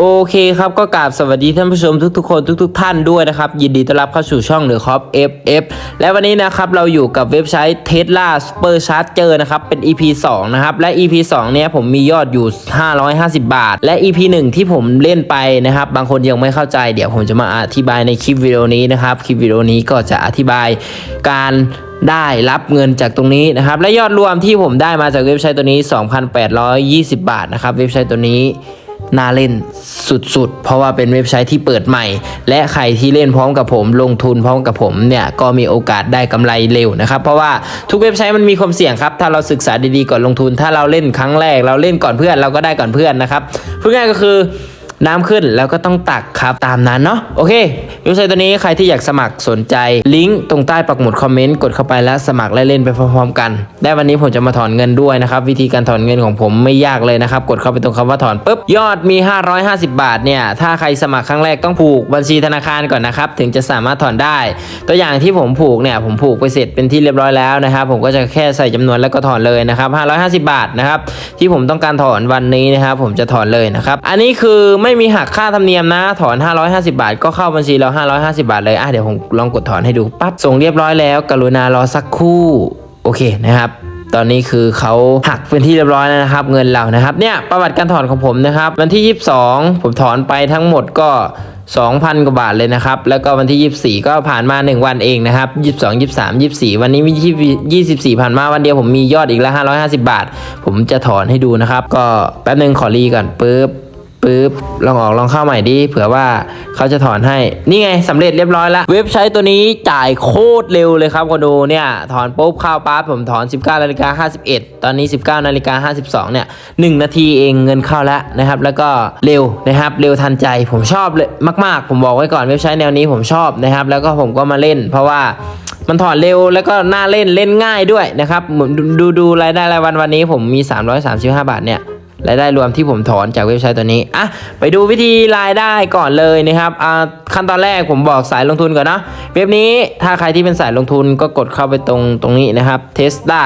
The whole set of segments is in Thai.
โอเคครับก็กราบสวัสดีท่านผู้ชมทุกๆ คนทุก ๆ ท่านด้วยนะครับ ยินดีต้อนรับเข้าสู่ช่องเหนือคอป FF และวันนี้นะครับเราอยู่กับเว็บไซต์ Tesla Super Charger นะครับ เป็น EP 2 นะครับ และ EP 2 เนี่ยผมมียอดอยู่ 550 บาท และ EP 1 ที่ผมเล่นไปนะครับ บางคนยังไม่เข้าใจเดี๋ยวผมจะมาอธิบายในคลิปวิดีโอนี้นะครับ คลิปวิดีโอนี้ก็จะอธิบายการได้รับเงินจากตรงนี้นะครับ และยอดรวมที่ผมได้มาจากเว็บไซต์ตัวนี้ 2,820 บาทนะครับเว็บไซต์ตัวนี้ น่าเล่นสุดๆ เพราะว่าเป็นเว็บไซต์ที่เปิดใหม่ และใครที่เล่นพร้อมกับผม ลงทุนพร้อมกับผมเนี่ยก็มีโอกาสได้กำไรเร็วนะครับ เพราะว่าทุกเว็บไซต์มันมีความเสี่ยงครับ ถ้าเราศึกษาดีๆก่อนลงทุน ถ้าเราเล่นครั้งแรก เราเล่นก่อนเพื่อนเราก็ได้ก่อนเพื่อนนะครับพูดง่ายก็คือ น้ำขึ้นแล้วก็ต้องตักครับตามนั้นเนาะโอเคเว็บไซต์ตัวนี้ใครที่อยากสมัครสนใจลิงก์ตรงใต้ปักหมุดคอมเมนต์กดเข้าไปแล้วสมัครและเล่นไปพร้อมๆกัน ได้วันนี้ผมจะมาถอนเงินด้วยนะครับ วิธีการถอนเงินของผมไม่ยากเลยนะครับ กดเข้าไปตรงคำว่าถอนปุ๊บยอดมี 550 บาทเนี่ยถ้าใครสมัครครั้งแรกต้องผูกบัญชีธนาคารก่อนนะครับถึงจะสามารถถอนได้ ตัวอย่างที่ผมผูกเนี่ยผมผูกไปเสร็จเป็นที่เรียบร้อยแล้วนะครับผมก็จะแค่ใส่จำนวนแล้วก็ถอนเลยนะครับ550 บาทนะครับที่ผมต้องการถอนวันนี้นะครับผมจะถอนเลยนะครับอันนี้คือไม่ไม่มีหักค่าธรรมเนียมนะ ถอน 550 บาท ก็เข้าบัญชีเรา 550 บาทเลยอะเดี๋ยวผมลองกดถอนให้ดูปั๊บส่งเรียบร้อยแล้ว กรุณารอสักครู่ โอเคนะครับตอนนี้คือเขาหักเป็นที่เรียบร้อยแล้วนะครับ เงินเรานะครับเนี่ยประวัติการถอนของผมนะครับ วันที่ 22 ผมถอนไปทั้งหมดก็ 2,000 กว่าบาทเลยนะครับ แล้วก็วันที่ 24 ก็ผ่านมา 1 วันเองนะครับ 22 23 24 วันนี้มี24 ผ่านมาวันเดียวผมมียอดอีกแล้ว550 บาท ผมจะถอนให้ดูนะครับ ก็แป๊บนึงขอรีก่อนปึ๊บ ปึ๊บลองออกลองเข้าใหม่ดิเผื่อว่าเขาจะถอนให้นี่ไงสำเร็จเรียบร้อยแล้วเว็บใช้ตัวนี้จ่ายโคตรเร็วเลยครับคนดูเนี่ยถอนปุ๊บเข้าปั๊บผมถอน 19นาฬิกา51 ตอนนี้ 19นาฬิกา52เนี่ย1นาทีเองเงินเข้าแล้วนะครับ แล้วก็เร็วนะครับเร็วทันใจผมชอบเลยมาก ๆ ผมบอกไว้ก่อนเว็บใช้แนวนี้ผมชอบนะครับ แล้วก็ผมก็มาเล่น เพราะว่ามันถอนเร็วแล้วก็น่าเล่นเล่นง่ายด้วยนะครับดูดูดูรายได้รายวันวันนี้ผมมี 335 บาทเนี่ย รายได้รวมที่ผมถอนจากเว็บไซต์ตัวนี้อะไปดูวิธีรายได้ก่อนเลยนะครับอ่าขั้นตอนแรกผมบอกสายลงทุนก่อนนะเว็บนี้ถ้าใครที่เป็นสายลงทุนก็กดเข้าไปตรงตรงนี้นะครับเทสตา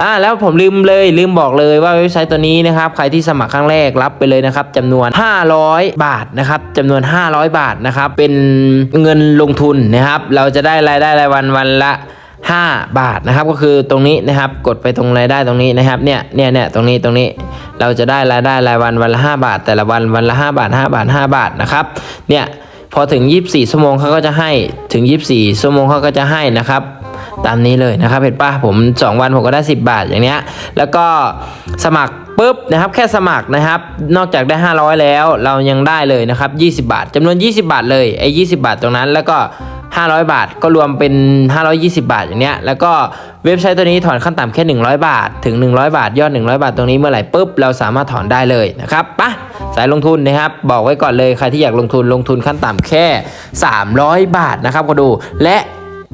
อ่าแล้วผมลืมเลยลืมบอกเลยว่าเว็บไซต์ตัวนี้นะครับใครที่สมัครครั้งแรกรับไปเลยนะครับจำนวน 500 บาทนะครับจำนวน 500 บาทนะครับเป็นเงินลงทุนนะครับ เราจะได้รายได้รายวันวันละ5 บาทนะครับก็คือตรงนี้นะครับกดไปตรงรายได้ตรงนี้นะครับเนี่ยเนี่ยเนี่ยตรงนี้ตรงนี้ เราจะได้รายได้รายวันวันละ 5 บาท แต่ละวันวันละ 5 บาท 5 บาท 5 บาทนะครับเนี่ยพอถึง 24 ชั่วโมงเขาก็จะให้ถึง 24 ชั่วโมงเขาก็จะให้นะครับตามนี้เลยนะครับเห็นปะผม 2 วันผมก็ได้ 10 บาทอย่างเนี้ยแล้วก็สมัครปุ๊บนะครับแค่สมัครนะครับ นอกจากได้ 500 แล้วเรายังได้เลยนะครับ 20 บาทจำนวน 20 บาทเลยไอ้20 บาทตรงนั้นแล้วก็ 500 บาท ก็รวมเป็น 520 บาทอย่างเนี้ยแล้วก็เว็บไซต์ตัวนี้ถอนขั้นต่ำแค่ 100 บาท ถึง 100 บาท ยอด 100 บาทตรงนี้เมื่อไหร่ปุ๊บเราสามารถถอนได้เลยนะครับปะสายลงทุนนะครับ บอกไว้ก่อนเลยใครที่อยากลงทุนลงทุนขั้นต่ำแค่ 300 บาทนะครับก็ดูและ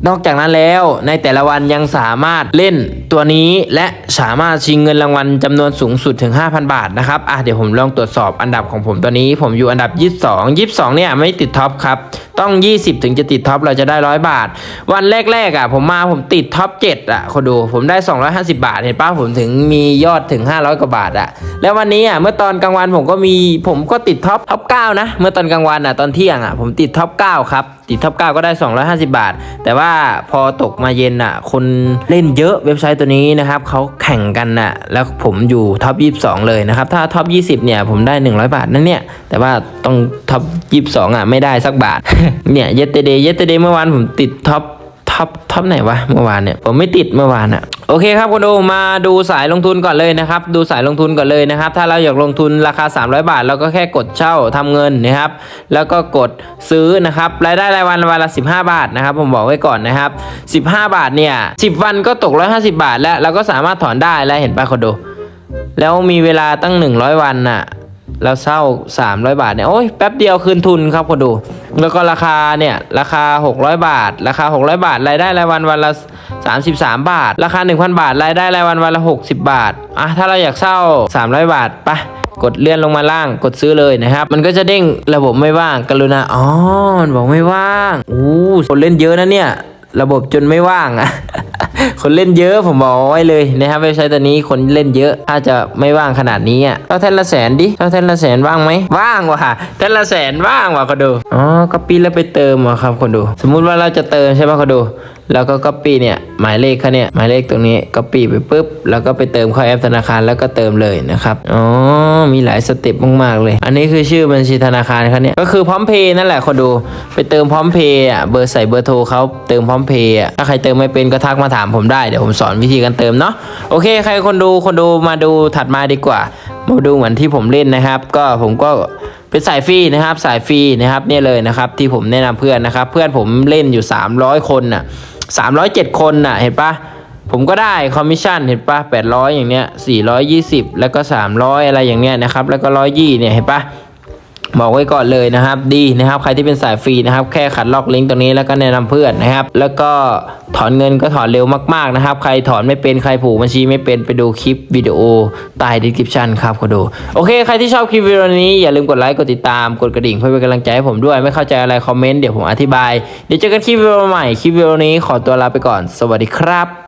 นอกจากนั้นแล้วในแต่ละวันยังสามารถเล่นตัวนี้และสามารถชิงเงินรางวัลจำนวนสูงสุดถึง 5,000 บาทนะครับอะเดี๋ยวผมลองตรวจสอบอันดับของผมตัวนี้ ผมอยู่อันดับ 22 22 เนี่ยไม่ติดท็อปครับ ต้อง 20 ถึงจะติดท็อปเราจะได้ 100 บาท วันแรกๆอะผมมาผมติดท็อป7อะคนดูผมได้ 250 บาทเห็นป้าผมถึงมียอดถึง 500 กว่าบาทอะแล้ววันนี้อะเมื่อตอนกลางวันผมก็มีผมก็ติดท็อปท็อป9นะเมื่อตอนกลางวันอะตอนเที่ยงอะผมติดท็อป9ครับติดท็อป9ก็ได้ 250 บาท แต่ว่าพอตกมาเย็นอะ คนเล่นเยอะเว็บไซต์ตัวนี้นะครับเขาแข่งกันน่ะแล้วผมอยู่ท็อป22 เลยนะครับถ้าท็อป20 เนี่ยผมได้ 100 บาทนั่นเนี่ยแต่ว่าต้องท็อป22 อะไม่ได้สักบาทเนี่ยเยตเดย์เยตเดย์เมื่อวานผมติดท็อปท็อปท็อปไหนวะเมื่อวานเนี่ยผมไม่ติดเมื่อวานอะโอเคครับคุณดูมาดูสายลงทุนก่อนเลยนะครับ ดูสายลงทุนก่อนเลยนะครับ ถ้าเราอยากลงทุนราคา 300 บาท เราก็แค่กดเช่าทำเงินนะครับ แล้วก็กดซื้อนะครับรายได้รายวันวันละ 15 บาทนะครับ ผมบอกไว้ก่อนนะครับ 15 บาทเนี่ย 10 วันก็ตก 150 บาท แล้วเราก็สามารถถอนได้แล้วเห็นป่ะคุณดูแล้วมีเวลาตั้ง 100 วันน่ะ เราเช่า300 บาทเนี่ยโอ้ยแป๊บเดียวคืนทุนครับคนดู แล้วก็ราคาเนี่ยราคา 600 บาท ราคา 600 บาทรายได้รายวันวันละ 33 บาท ราคา 1,000 บาทรายได้รายวันวันละ 60 บาทอะถ้าเราอยากเช่า300 บาทปะกดเลื่อนลงมาล่างกดซื้อเลยนะครับ มันก็จะเด้งระบบไม่ว่างกรุณาอ๋อมันบอกไม่ว่างอู้คนเล่นเยอะนะเนี่ย ระบบจนไม่ว่างอะ คนเล่นเยอะผมบอกไว้เลยนะครับเว็บไซต์ตัวนี้คนเล่นเยอะถ้าจะไม่ว่างขนาดนี้อะเท่าแท่นละแสนดิเท่าแท่นละแสนว่างไหมว่างว่ะแท่นละแสนว่างว่ะคนดูอ๋อก็ปีแล้วไปเติมอะครับคนดู สมมุติว่าเราจะเติมใช่ป่ะคนดูแล้วก็ก๊อปปี้เนี่ยหมายเลขเขาเนี่ยหมายเลขตรงนี้ก๊อปปี้ไปปุ๊บแล้วก็ไปเติมเข้าแอปธนาคารแล้วก็เติมเลยนะครับอ๋อมีหลายสเต็ปมากๆเลย อันนี้คือชื่อบัญชีธนาคารเขาเนี่ยก็คือพร้อมเพย์นั่นแหละคนดู ไปเติมพร้อมเพย์อะเบอร์ใส่เบอร์โทรเขาเติมพร้อมเพย์อะถ้าใครเติมไม่เป็นก็ทักมาถามผมได้เดี๋ยวผมสอนวิธีการเติมเนาะโอเค ใครคนดูคนดูมาดูถัดมาดีกว่า มาดูเหมือนที่ผมเล่นนะครับ ก็ผมก็เป็นสายฟรีนะครับ สายฟรีนะครับเนี่ยเลยนะครับ ที่ผมแนะนำเพื่อนนะครับ เพื่อนผมเล่นอยู่ 300 คนน่ะ307 คนน่ะเห็นปะผมก็ได้คอมมิชชั่นเห็นปะ800 อย่างเนี้ย420 แล้วก็ 300 อะไรอย่างเนี้ยนะครับ แล้วก็120เนี่ยเห็นปะ บอกไว้ก่อนเลยนะครับ ดีนะครับใครที่เป็นสายฟรีนะครับ แค่ขัดล็อกลิงก์ตรงนี้แล้วก็แนะนำเพื่อนนะครับ แล้วก็ถอนเงินก็ถอนเร็วมากๆนะครับ ใครถอนไม่เป็นใครผูกบัญชีไม่เป็นไปดูคลิปวิดีโอใต้ดีคริปชันครับก็ดูโอเคใครที่ชอบคลิปวิดีโอนี้อย่าลืมกดไลค์กดติดตามกดกระดิ่งเพื่อเป็นกำลังใจให้ผมด้วยไม่เข้าใจอะไรคอมเมนต์เดี๋ยวผมอธิบายเดี๋ยวเจอกันคลิปวิดีโอใหม่คลิปวิดีโอนี้ขอตัวลาไปก่อน สวัสดีครับ